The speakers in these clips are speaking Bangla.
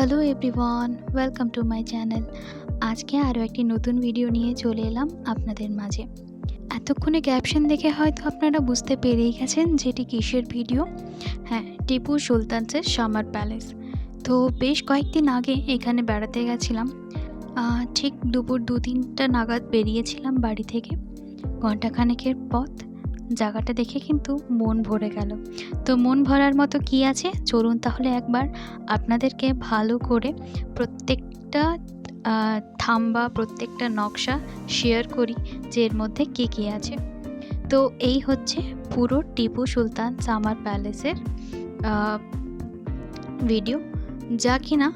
Hello everyone welcome to my channel আজকে আরও একটি নতুন ভিডিও নিয়ে চলে এলাম আপনাদের মাঝে। এতক্ষণে ক্যাপশন দেখে হয়তো আপনারা বুঝতে পেরেই গেছেন যেটি কিসের ভিডিও হ্যাঁ টিপু সুলতানসের সামার প্যালেস তো বেশ কয়েকদিন আগে এখানে বেড়াতে গেছিলাম। ঠিক দুপুর দু তিনটা নাগাদ বেরিয়েছিলাম বাড়ি থেকে। ঘন্টাখানেকের পথ। জায়গাটা দেখে কিন্তু মন ভরে গেল। তো মন ভরার মতো কি আছে? চলুন তাহলে একবার আপনাদেরকে ভালো করে প্রত্যেকটা থাম্বা, প্রত্যেকটা নকশা শেয়ার করি যে এর মধ্যে কী কী আছে। তো এই হচ্ছে পুরো টিপু সুলতান সামার প্যালেসের ভিডিও যা কিনা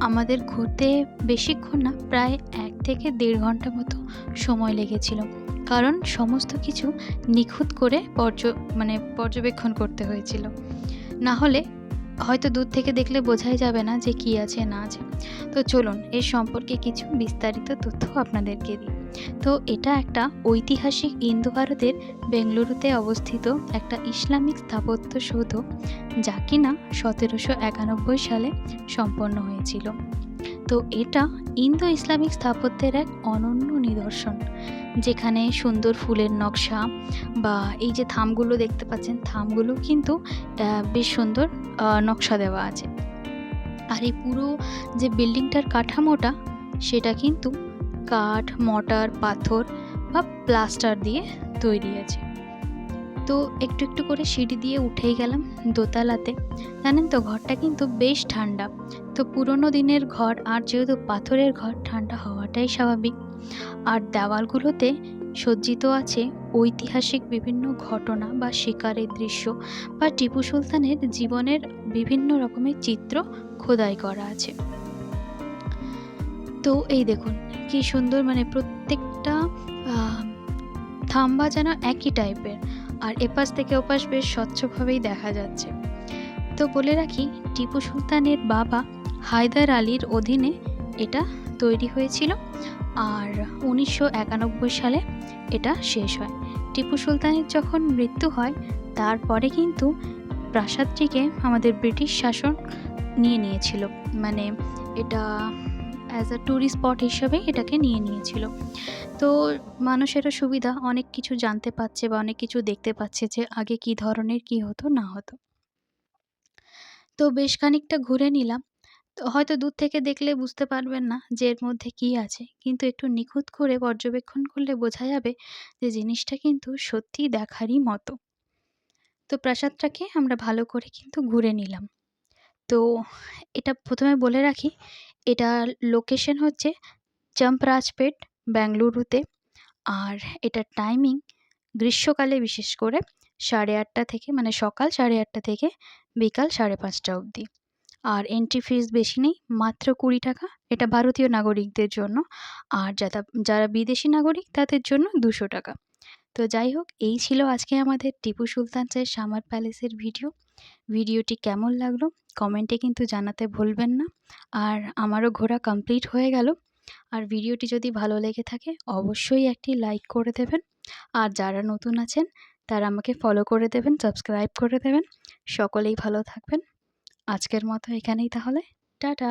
আমাদের ঘুরতে বেশিক্ষণ না, প্রায় এক থেকে দেড় ঘণ্টা মতো সময় লেগেছিল। কারণ সমস্ত কিছু নিখুঁত করে পর্য মানে পর্যবেক্ষণ করতে হয়েছিল। না হলে হয়তো দূর থেকে দেখলে বোঝাই যাবে না যে কী আছে, না আছে। তো চলুন, এর সম্পর্কে কিছু বিস্তারিত তথ্য আপনাদেরকে দিই। তো এটা একটা ঐতিহাসিক ইন্দো ভারতের বেঙ্গালুরুতে অবস্থিত একটা ইসলামিক স্থাপত্য সৌধ যা কিনা সতেরোশো একানব্বই সালে সম্পন্ন হয়েছিল। তো এটা ইন্দো ইসলামিক স্থাপত্যের এক অনন্য নিদর্শন, যেখানে সুন্দর ফুলের নকশা বা এই যে থামগুলো দেখতে পাচ্ছেন, থামগুলো কিন্তু বেশ সুন্দর নকশা দেওয়া আছে। আর এই পুরো যে বিল্ডিংটার কাঠামোটা, সেটা কিন্তু কাঠ, মটার, পাথর বা প্লাস্টার দিয়ে তৈরি আছে। তো একটু একটু করে সিঁড়ি দিয়ে উঠেই গেলাম দোতলাতে। জানেন তো, ঘরটা কিন্তু বেশ ঠান্ডা। তো পুরোনো দিনের ঘর আর যেহেতু পাথরের ঘর, ঠান্ডা হওয়াটাই স্বাভাবিক। আর দেওয়ালগুলোতে সজ্জিত আছে ঐতিহাসিক বিভিন্ন ঘটনা বা শিকারের দৃশ্য বা টিপু সুলতানের জীবনের বিভিন্ন রকমের চিত্র খোদাই করা আছে। তো এই দেখুন, কি সুন্দর মানে প্রত্যেকটা থাম্বা যেন একই টাইপের আর এপাশ থেকে ওপাশ বেশ স্বচ্ছভাবেই দেখা যাচ্ছে। তো বলে রাখি, টিপু সুলতানের বাবা হায়দার আলীর অধীনে এটা তৈরি হয়েছিল আর উনিশশো একানব্বই সালে এটা শেষ হয়। টিপু সুলতানের যখন মৃত্যু হয়, তারপরে কিন্তু প্রাসাদটিকে আমাদের ব্রিটিশ শাসন নিয়ে নিয়েছিল। মানে এটা অ্যাজ আ ট্যুরিস্ট স্পট হিসেবে এটাকে নিয়ে নিয়েছিল। তো মানুষেরও সুবিধা, অনেক কিছু জানতে পারছে বা অনেক কিছু দেখতে পাচ্ছে যে আগে কী ধরনের, কী হতো, না হতো। তো বেশ খানিকটা ঘুরে নিলাম। তো হয়তো দূর থেকে দেখলে বুঝতে পারবেন না যে এর মধ্যে কী আছে, কিন্তু একটু নিখুঁত করে পর্যবেক্ষণ করলে বোঝা যাবে যে জিনিসটা কিন্তু সত্যিই দেখারই মতো। তো প্রাসাদটাকে আমরা ভালো করে কিন্তু ঘুরে নিলাম। তো এটা প্রথমে বলে রাখি এটা লোকেশন হচ্ছে চাম্পরাজপেট বেঙ্গালুরুতে আর এটার টাইমিং গ্রীষ্মকালে বিশেষ করে সাড়ে আটটা থেকে মানে সকাল সাড়ে আটটা থেকে বিকাল সাড়ে পাঁচটা অবধি। আর এন্ট্রি ফিস বেশি নেই, মাত্র কুড়ি টাকা। এটা ভারতীয় নাগরিকদের জন্য। আর যারা যারা বিদেশি নাগরিক তাদের জন্য দুশো টাকা। তো যাই হোক, এই ছিল আজকে আমাদের টিপু সুলতান সুলতানসের সামার প্যালেসের ভিডিও। ভিডিওটি কেমন লাগল কমেন্টে কিন্তু জানাতে ভুলবেন না। আর আমারও ঘোরা কমপ্লিট হয়ে গেল। আর ভিডিওটি যদি ভালো লেগে থাকে, অবশ্যই একটি লাইক করে দেবেন। আর যারা নতুন আছেন, তারা আমাকে ফলো করে দেবেন, সাবস্ক্রাইব করে দেবেন। সকলেই ভালো থাকবেন। আজকের মতো এখানেই তাহলে। টাটা।